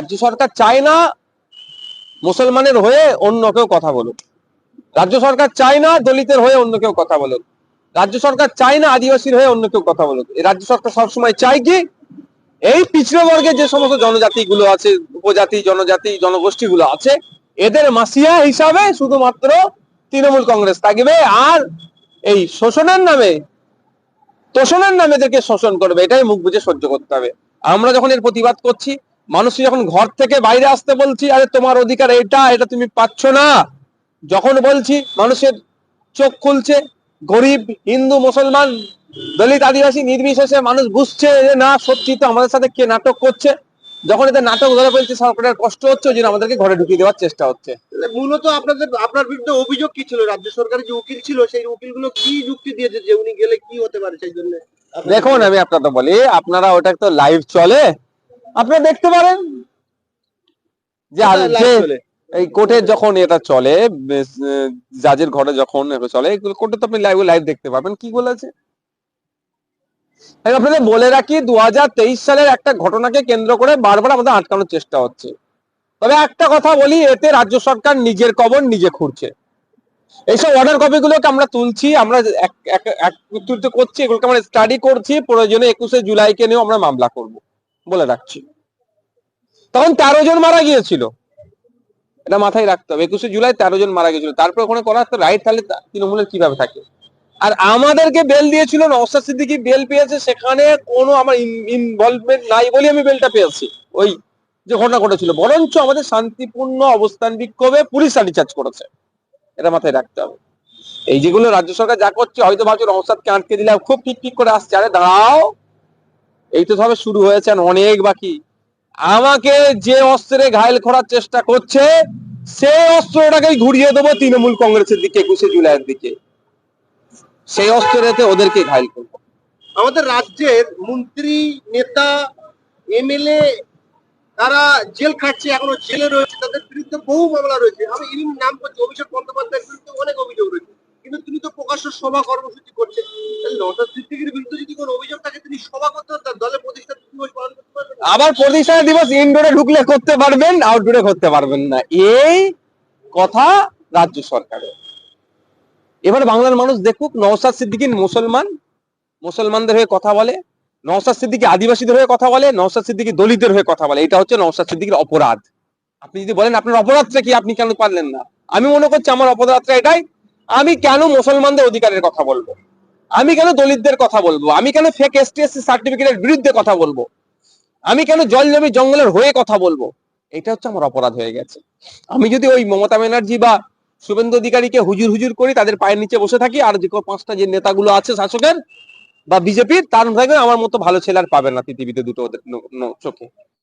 রাজ্য সরকার চায় না মুসলমানের হয়ে অন্য কেউ কথা বলুক। রাজ্য সরকার চায় না দলিতের হয়ে অন্য কেউ কথা বলুক। রাজ্য সরকার চায় না আদিবাসীর হয়ে অন্য কেউ কথা বলুক। রাজ্য সরকার সবসময় চায় কি? এই পিছড়ে বর্গের যে সমস্ত জনজাতি গুলো আছে, উপজাতি, জনজাতি জনগোষ্ঠী গুলো আছে, এদের মাসিয়া হিসাবে শুধুমাত্র তৃণমূল কংগ্রেস থাকবে আর এই শোষণের নামে, তোষণের নামে এদেরকে শোষণ করবে। এটাই মুখ বুঝে সহ্য করতে হবে। আমরা যখন এর প্রতিবাদ করছি মানুষ যখন ঘর থেকে বাইরে আসতে বলছি আরে তোমার অধিকার এটা এটা তুমি পাচ্ছ না। যখন বলছি মানুষের চোখ খুলছে গরিব হিন্দু মুসলমান দলিত আদিবাসী নির্বিশেষে মানুষ বুঝছে যে না সত্যি তো আমাদের সাথে কে নাটক করছে? যখন এদের নাটক ধরে ফেলছে সরকারের কষ্ট হচ্ছে ওই জন্য আমাদেরকে ঘরে ঢুকিয়ে দেওয়ার চেষ্টা হচ্ছে। মূলত আপনাদের আপনার বিরুদ্ধে অভিযোগ কি ছিল? রাজ্য সরকারের যে উকিল ছিল সেই উকিলগুলো কি যুক্তি দিয়েছে যে উনি গেলে কি হতে পারে সেই জন্য? দেখুন আমি আপনাদের বলি আপনারা ওটা তো লাইভ চলে। আপনারা দেখতে পারেন যে এই কোর্টের যখন এটা চলে জাজের ঘরে যখন চলে কোর্টে তো আপনি লাইভ লাইভ দেখতে পাবেন। কি বলেছে আপনাদের বলে রাখি দু সালের একটা ঘটনাকে কেন্দ্র করে বারবার আমাদের আটকানোর চেষ্টা হচ্ছে। তবে একটা কথা বলি এতে রাজ্য সরকার নিজের কবর নিজে খুঁড়ছে। এইসব অর্ডার কপি গুলোকে আমরা তুলছি আমরা করছি এগুলোকে আমরা স্টাডি করছি প্রয়োজনে একুশে জুলাইকে নিয়েও আমরা মামলা করব। বলে রাখছি। তখন তেরো জন মারা গিয়েছিল। এটা মাথায় রাখতে হবে। একুশে জুলাই তেরো জন মারা গেছিল তারপর ওখানে করার তো রাইট তাহলে তৃণমূলের কীভাবে থাকে? আর আমাদেরকে বেল দিয়েছিল নওসাদ সিদ্দিকি বেল পেয়েছে, সেখানে কোনো আমার ইনভলভমেন্ট নাই বলে আমি বেলটা পেয়েছি। ওই যে ঘটনা ঘটেছিল। বরঞ্চ আমাদের শান্তিপূর্ণ অবস্থান বিক্ষোভে পুলিশ লাঠিচার্জ করেছে। এটা মাথায় রাখতে হবে। এই যেগুলো রাজ্য সরকার যা করছে, হয়তো ভাবছ নওসাদকে আটকে দিলে, খুব ঠিক ঠিক করে আসছে। আরে দাঁড়াও! এই তো সবে শুরু হয়েছে অনেক বাকি। আমাকে যে অস্ত্রে ঘায়ল করার চেষ্টা করছে, সেই অস্ত্রটাকেই ঘুরিয়ে দেবো তৃণমূল কংগ্রেসের দিকে, একুশে জুলাইয়ের দিকে। সেই অস্ত্রেতে ওদেরকে ঘায়ল করব। আমাদের রাজ্যের মন্ত্রী, নেতা, এমএলএ, তারা জেল খাটছে, এখনও জেলে রয়েছে, তাদের বিরুদ্ধে বহু মামলা রয়েছে। আমি এমনি নাম করছি, অভিষেক বন্দ্যোপাধ্যায়ের বিরুদ্ধে অনেক অভিযোগ রয়েছে। কিন্তু তিনি তো প্রকাশ্য সভা কর্মসূচি করছেন। নওশাদ সিদ্দিকীর বিরুদ্ধে যদি কোনো অভিযোগ আবার প্রতিষ্ঠা দিবস ইনডোরে ঢুকলে করতে পারবেন আউটডোরে করতে পারবেন না। এই কথা রাজ্য সরকারের। এবার বাংলার মানুষ দেখুক, নওসাদ সিদ্দিকী মুসলমান, মুসলমানদের হয়ে কথা বলে, নওসাদ সিদ্দিকী আদিবাসীদের হয়ে কথা বলে, নওসাদ সিদ্দিকী দলিতের হয়ে কথা বলে। এটা হচ্ছে নওসাদ সিদ্দিকীর অপরাধ। আপনি যদি বলেন, আপনার অপরাধটা কি, আপনি কেন পারলেন না? আমি মনে করছি আমার অপরাধটা এটাই। আমি কেন মুসলমানদের অধিকারের কথা বলব? আমি কেন দলিতদের কথা বলব? আমি কেন ফেক এসটিএসসি সার্টিফিকেটের বিরুদ্ধে কথা বলব? আমি কেন জল জমি জঙ্গলের হয়ে কথা বলব? এটা হচ্ছে আমার অপরাধ হয়ে গেছে। আমি যদি ওই মমতা ব্যানার্জি বা শুভেন্দু অধিকারীকে হুজুর হুজুর করি, তাদের পায়ের নিচে বসে থাকি, আর যে পাঁচটা যে নেতাগুলো আছে শাসকের বা বিজেপির, তার থাকবে আমার মতো ভালো ছেলে আর পাবে না পৃথিবীতে দুটো ওদের চোখে।